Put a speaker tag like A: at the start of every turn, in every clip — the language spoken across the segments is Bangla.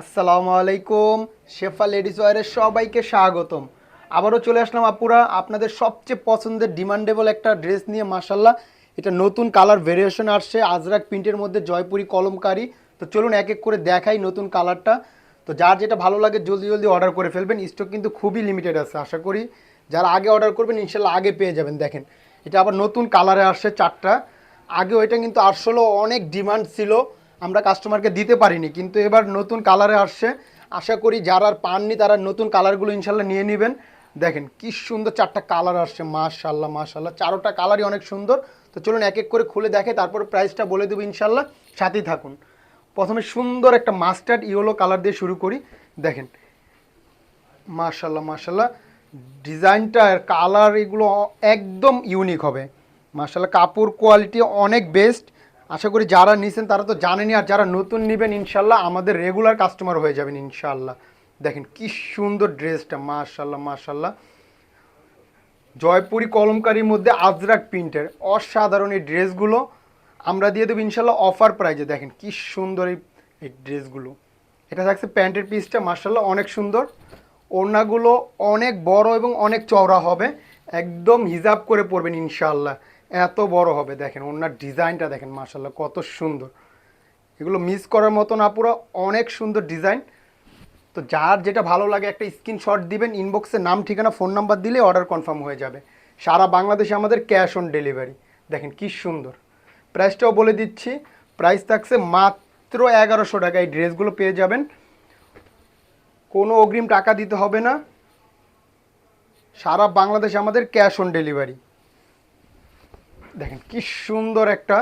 A: আসসালামু আলাইকুম। শেফা লেডিস ওয়ারের সবাইকে স্বাগতম। আবারও চলে আসলাম আপুরা, আপনাদের সবচেয়ে পছন্দের ডিমান্ডেবল একটা ড্রেস নিয়ে মাসাল্লাহ এটা নতুন কালার ভেরিয়েশন আসছে, আজরাক প্রিন্টের মধ্যে জয়পুরি কলমকারি। তো চলুন এক এক করে দেখাই নতুন কালারটা। তো যার যেটা ভালো লাগে, জলদি জলদি অর্ডার করে ফেলবেন। স্টক কিন্তু খুবই লিমিটেড আছে, আশা করি। যারা আগে অর্ডার করবেন ইনশাল্লাহ আগে পেয়ে যাবেন। দেখেন, এটা আবার নতুন কালারে আসছে চারটা। আগে ওইটা কিন্তু আসলেও অনেক ডিমান্ড ছিল। আমরা কাস্টমারকে দিতে পারিনি, কিন্তু এবার নতুন কালারে আসছে। আশা করি যারা পাননি তারা নতুন কালারগুলো ইনশাল্লাহ নিয়ে নেবেন। দেখেন কি সুন্দর চারটা কালার আসছে মাশাল্লাহ মাশাল্লাহ চারোটা কালারই অনেক সুন্দর। তো চলুন এক এক করে খুলে দেখে, তারপর প্রাইসটা বলে দেবো ইনশাল্লাহ সাথেই থাকুন। প্রথমে সুন্দর একটা মাস্টার্ড ইয়েলো কালার দিয়ে শুরু করি। দেখেন মাশাল্লাহ মাশাল্লাহ ডিজাইনটা আর কালার এগুলো একদম ইউনিক হবে। মাশাল্লাহ কাপড় কোয়ালিটি অনেক বেস্ট আশা করি যারা নিছেন তারা তো জানেনি আর যারা নতুন নেবেন, ইনশাল্লাহ আমাদের রেগুলার কাস্টমার হয়ে যাবেন, ইনশাল্লাহ। দেখেন কি সুন্দর ড্রেসটা মাশাল্লাহ মাশাল্লাহ। জয়পুরি কলমকারীর মধ্যে আজরাক প্রিন্টের অসাধারণ এই ড্রেসগুলো আমরা দিয়ে দেবো, ইনশাল্লাহ অফার প্রাইজে দেখেন কি সুন্দর এই ড্রেসগুলো এটা থাকছে প্যান্টের পিসটা মার্শাল্লাহ অনেক সুন্দর। ওড়নাগুলো অনেক বড় এবং অনেক চওড়া হবে। একদম হিজাব করে পরবেন, ইনশাল্লাহ। এত বড় হবে, দেখেন, ওনার ডিজাইনটা দেখেন মার্শাল্লাহ কত সুন্দর। এগুলো মিস করার মতো না পুরো অনেক সুন্দর ডিজাইন। তো যার যেটা ভালো লাগে, একটা স্ক্রিনশট দিবেন ইনবক্সে নাম, ঠিকানা ফোন নাম্বার দিলে অর্ডার কনফার্ম হয়ে যাবে। সারা বাংলাদেশে আমাদের ক্যাশ অন ডেলিভারি দেখেন, কি সুন্দর। প্রাইসটাও বলে দিচ্ছি প্রাইস থাকছে মাত্র এগারোশো টাকা এই ড্রেসগুলো পেয়ে যাবেন। কোনো অগ্রিম টাকা দিতে হবে না। সারা বাংলাদেশে আমাদের ক্যাশ অন ডেলিভারি দেখেন কি সুন্দর একটা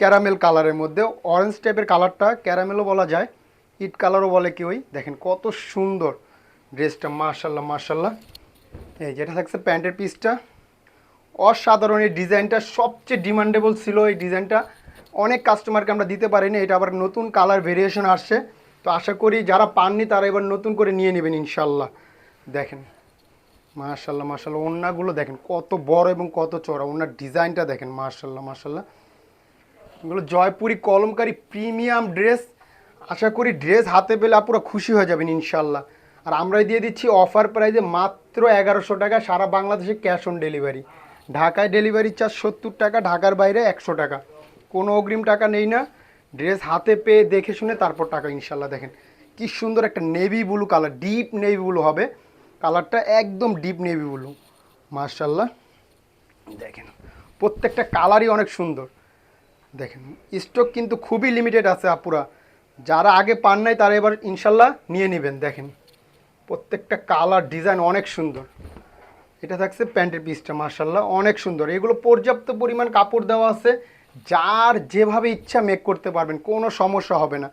A: ক্যারামেল কালারের মধ্যে। অরেঞ্জ টাইপের কালারটা ক্যারামেলও বলা যায় ইট কালারও বলে কি ওই। দেখেন কত সুন্দর ড্রেসটা মার্শাল্লাহ মার্শাল্লাহ এই যেটা থাকছে প্যান্টের পিসটা। অসাধারণ এই ডিজাইনটা, সবচেয়ে ডিমান্ডেবল ছিল এই ডিজাইনটা। অনেক কাস্টমারকে আমরা দিতে পারিনি, এটা আবার নতুন কালার ভেরিয়েশন আসছে। তো আশা করি যারা পাননি তারা এবার নতুন করে নিয়ে নেবেন ইনশাল্লাহ দেখেন মার্শাল্লাহ মার্শাল্লাহ ওড়নাগুলো দেখেন, কত বড় এবং কত চড়া ওনার ডিজাইনটা দেখেন মার্শাল্লাহ মার্শাল্লাহ এগুলো জয়পুরি কলমকারি প্রিমিয়াম ড্রেস। আশা করি ড্রেস হাতে পেলে আপুরা খুশি হয়ে যাবেন ইনশাল্লাহ আর আমরাই দিয়ে দিচ্ছি অফার প্রাইজে মাত্র এগারোশো টাকা সারা বাংলাদেশে ক্যাশ অন ডেলিভারি। ঢাকায় ডেলিভারি চার্জ সত্তর টাকা, ঢাকার বাইরে একশো টাকা। কোনো অগ্রিম টাকা নেই না। ড্রেস হাতে পেয়ে দেখে শুনে তারপর টাকা ইনশাল্লাহ দেখেন। কি সুন্দর একটা navy blue colour, deep navy blue হবে। কালারটা একদম ডিপ নেভি ব্লু মার্শাল্লাহ দেখেন, প্রত্যেকটা কালারই অনেক সুন্দর। দেখেন স্টক কিন্তু খুবই লিমিটেড আছে আপুরা। যারা আগে পান নাই, তারা এবার ইনশাল্লাহ নিয়ে নেবেন, দেখেন। প্রত্যেকটা কালার ডিজাইন অনেক সুন্দর। এটা থাকছে প্যান্টের পিসটা মার্শাল্লাহ অনেক সুন্দর। এগুলো পর্যাপ্ত পরিমাণ কাপড় দেওয়া আছে। যার যেভাবে ইচ্ছা মেক করতে পারবেন, কোনো সমস্যা হবে না।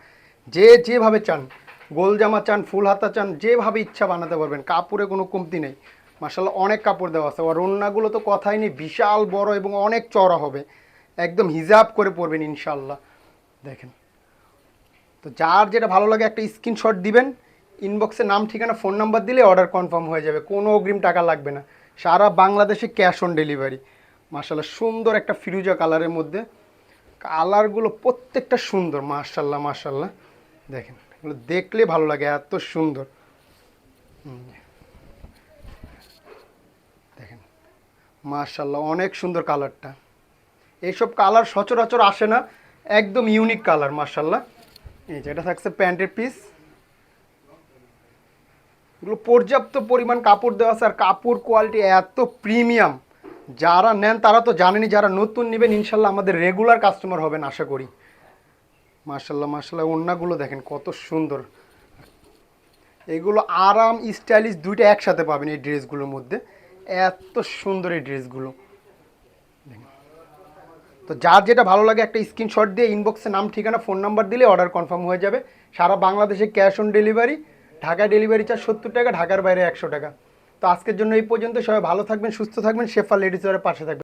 A: যে যেভাবে চান গোল জামা চান ফুল হাতা চান, যেভাবে ইচ্ছা বানাতে পারবেন, কাপড়ে কোনো কমতি নেই। মার্শাল্লাহ অনেক কাপড় দেওয়া আছে। আর ওড়নাগুলো তো কথাই নেই, বিশাল বড় এবং অনেক চড়া হবে। একদম হিজাব করে পরবেন ইনশাল্লাহ দেখেন। তো যার যেটা ভালো লাগে একটা স্ক্রিনশট দিবেন। ইনবক্সে নাম, ঠিকানা, ফোন নাম্বার দিলে অর্ডার কনফার্ম হয়ে যাবে। কোনো অগ্রিম টাকা লাগবে না। সারা বাংলাদেশে ক্যাশ অন ডেলিভারি। মার্শাল্লাহ সুন্দর একটা ফিরুজা কালারের মধ্যে। কালারগুলো প্রত্যেকটা সুন্দর মার্শাল্লাহ মার্শাল্লাহ দেখেন। দেখলে ভালো লাগে, এত সুন্দর। দেখেন মার্শাল্লাহ অনেক সুন্দর কালারটা। এইসব কালার সচরাচর আসে না, একদম ইউনিক কালার মার্শাল্লাহ এই যে, এটা থাকছে প্যান্টের পিস। এগুলো পর্যাপ্ত পরিমাণ কাপড় দেওয়া আছে, আর কাপড় কোয়ালিটি এত প্রিমিয়াম। যারা নেন, তারা তো জানেনি, যারা নতুন নেবেন ইনশাল্লাহ আমাদের রেগুলার কাস্টমার হবেন, আশা করি। মার্শাল্লাহ মার্শাল্লাহ ওড়নাগুলো দেখেন কত সুন্দর। এগুলো আরাম, স্টাইলিশ দুইটা একসাথে পাবেন এই ড্রেসগুলোর মধ্যে। এত সুন্দর এই ড্রেসগুলো। তো যার যেটা ভালো লাগে একটা স্ক্রিনশট দিয়ে ইনবক্সে নাম, ঠিকানা, ফোন নাম্বার দিলে অর্ডার কনফার্ম হয়ে যাবে। সারা বাংলাদেশে ক্যাশ অন ডেলিভারি ঢাকায় ডেলিভারি চার্জ সত্তর টাকা, ঢাকার বাইরে একশো টাকা। তো আজকের জন্য এই পর্যন্ত, সবাই ভালো থাকবেন, সুস্থ থাকবেন শেফা লেডিসের পাশে থাকবেন।